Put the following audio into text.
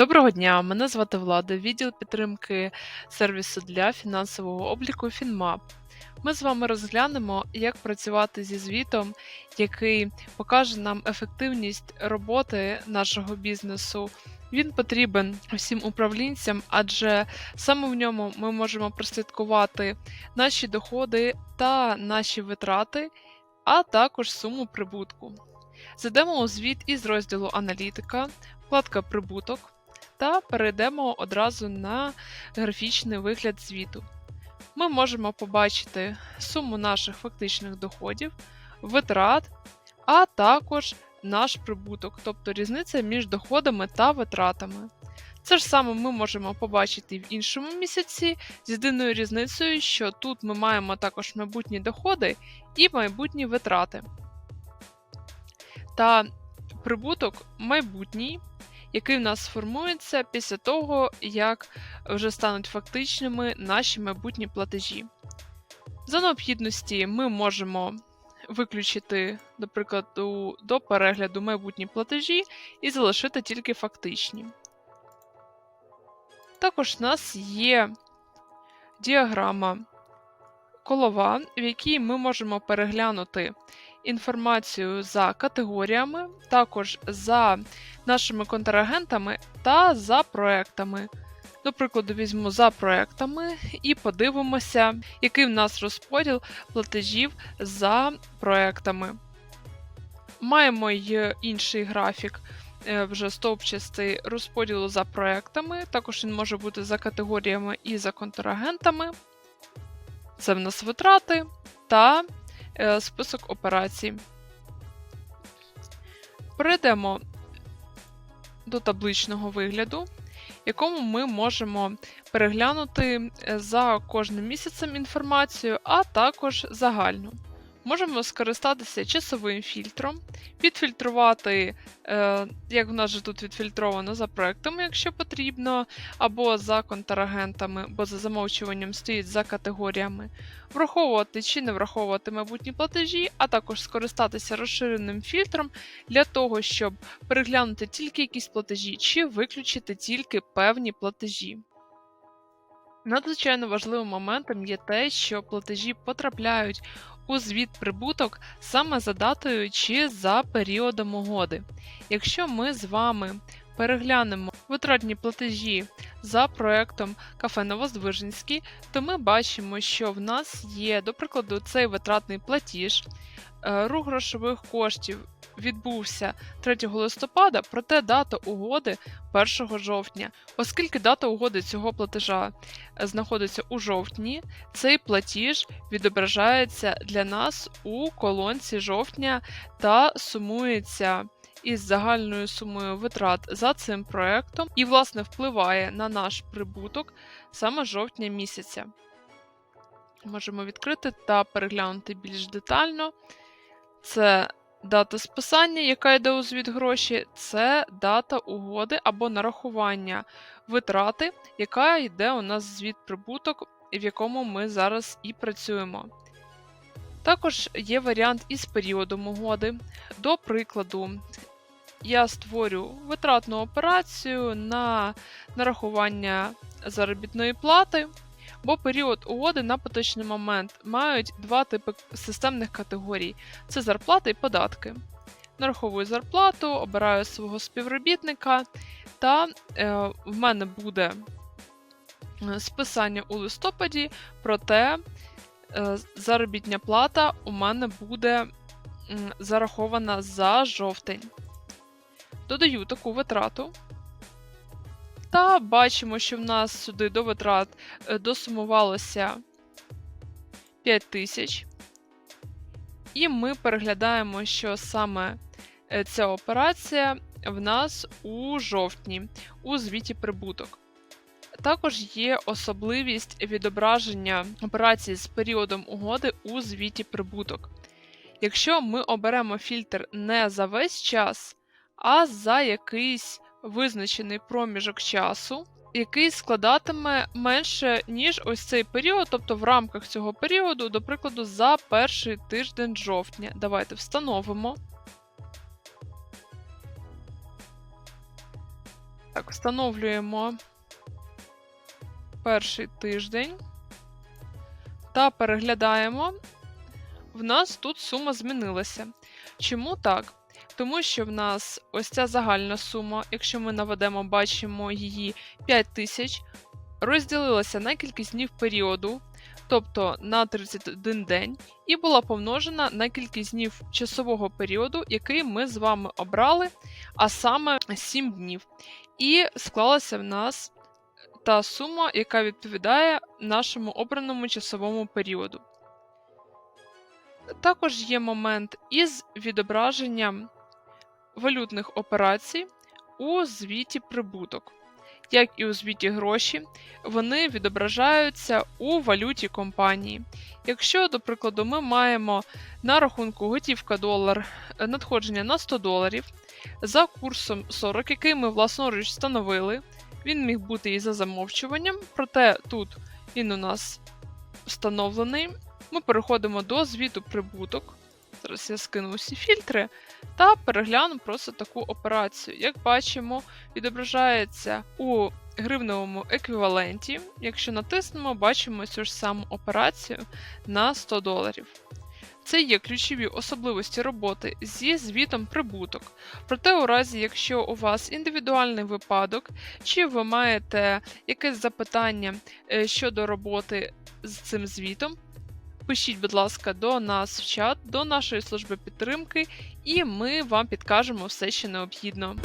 Доброго дня, мене звати Влада, відділ підтримки сервісу для фінансового обліку Фінмап. Ми з вами розглянемо, як працювати зі звітом, який покаже нам ефективність роботи нашого бізнесу. Він потрібен всім управлінцям, адже саме в ньому ми можемо прослідкувати наші доходи та наші витрати, а також суму прибутку. Зайдемо у звіт із розділу Аналітика, вкладка Прибуток та перейдемо одразу на графічний вигляд звіту. Ми можемо побачити суму наших фактичних доходів, витрат, а також наш прибуток, тобто різниця між доходами та витратами. Це ж саме ми можемо побачити в іншому місяці з єдиною різницею, що тут ми маємо також майбутні доходи і майбутні витрати. Та прибуток майбутній, який в нас сформується після того, як вже стануть фактичними наші майбутні платежі. За необхідності ми можемо виключити, до прикладу, до перегляду майбутні платежі і залишити тільки фактичні. Також в нас є діаграма колова, в якій ми можемо переглянути інформацію за категоріями, також за нашими контрагентами та за проектами. До прикладу, візьму за проектами і подивимося, який в нас розподіл платежів за проектами. Маємо й інший графік, е, вже стовпчастий розподілу за проектами. Також він може бути за категоріями і за контрагентами. Це в нас витрати та список операцій. Перейдемо до табличного вигляду, якому ми можемо переглянути е, за кожним місяцем інформацію, а також загальну. Можемо скористатися часовим фільтром, підфільтрувати, е, як в нас же тут відфільтровано за проектами, якщо потрібно, або за контрагентами, бо за замовчуванням стоїть за категоріями, враховувати чи не враховувати майбутні платежі, а також скористатися розширеним фільтром для того, щоб переглянути тільки якісь платежі, чи виключити тільки певні платежі. Надзвичайно важливим моментом є те, що платежі потрапляють у звіт прибуток саме за датою чи за періодом угоди. Якщо ми з вами переглянемо витратні платежі за проектом Кафе Новоздвиженський, то ми бачимо, що в нас є, до прикладу, цей витратний платіж, е, рух грошових коштів відбувся 3 листопада, проте дата угоди 1 жовтня. Оскільки дата угоди цього платежа е, знаходиться у жовтні, цей платіж відображається для нас у колонці жовтня та сумується. Із загальною сумою витрат за цим проектом і, власне, впливає на наш прибуток саме жовтня місяця. Можемо відкрити та переглянути більш детально. Це Дата списання, яка йде у звіт гроші, це дата угоди або нарахування витрати, яка йде у нас звіт прибуток, в якому ми зараз і працюємо. Також є варіант із періодом угоди. До прикладу, я створю витратну операцію на нарахування заробітної плати. Бо період угоди на поточний момент мають два типи системних категорій: це зарплата і податки. Нараховую зарплату, обираю свого співробітника, та е, в мене буде е, списання у листопаді, проте е, заробітня плата у мене буде зарахована за жовтень. Додаю таку витрату. Та бачимо, що в нас сюди до витрат е, досумувалося 5 тисяч. І ми переглядаємо, що саме е, ця операція в нас у жовтні у звіті прибуток. Також є особливість відображення операції з періодом угоди у звіті прибуток. Якщо ми оберемо фільтр не за весь час, а за якийсь визначений проміжок часу, який складатиме менше, ніж ось цей період, тобто в рамках цього періоду, до прикладу, за перший тиждень жовтня. Давайте встановимо. Так, встановлюємо перший тиждень та переглядаємо. В нас тут сума змінилася. Чому так? Тому що в нас ось ця загальна сума, якщо ми наведемо, бачимо її 5 тисяч, розділилася на кількість днів періоду, тобто на 31 день, і була помножена на кількість днів часового періоду, який ми з вами обрали, а саме 7 днів. І склалася в нас та сума, яка відповідає нашому обраному часовому періоду. Також є момент із відображенням валютних операцій у звіті прибуток. Як і у звіті гроші, вони відображаються у валюті компанії. Якщо, до прикладу, ми маємо на рахунку готівка долар е, надходження на 100 доларів за курсом 40, який ми власноруч встановили, він міг бути і за замовчуванням, проте тут він у нас встановлений. Ми переходимо до звіту прибуток. Зараз я скину усі фільтри та перегляну просто таку операцію. Як бачимо, відображається у гривневому еквіваленті. Якщо натиснемо, бачимо цю ж саму операцію на 100 доларів. Це є ключові особливості роботи зі звітом прибуток. Проте, у разі, якщо у вас індивідуальний випадок, чи ви маєте якесь запитання е, щодо роботи з цим звітом, пишіть, будь ласка, до нас в чат, до нашої служби підтримки, і ми вам підкажемо все, що необхідно.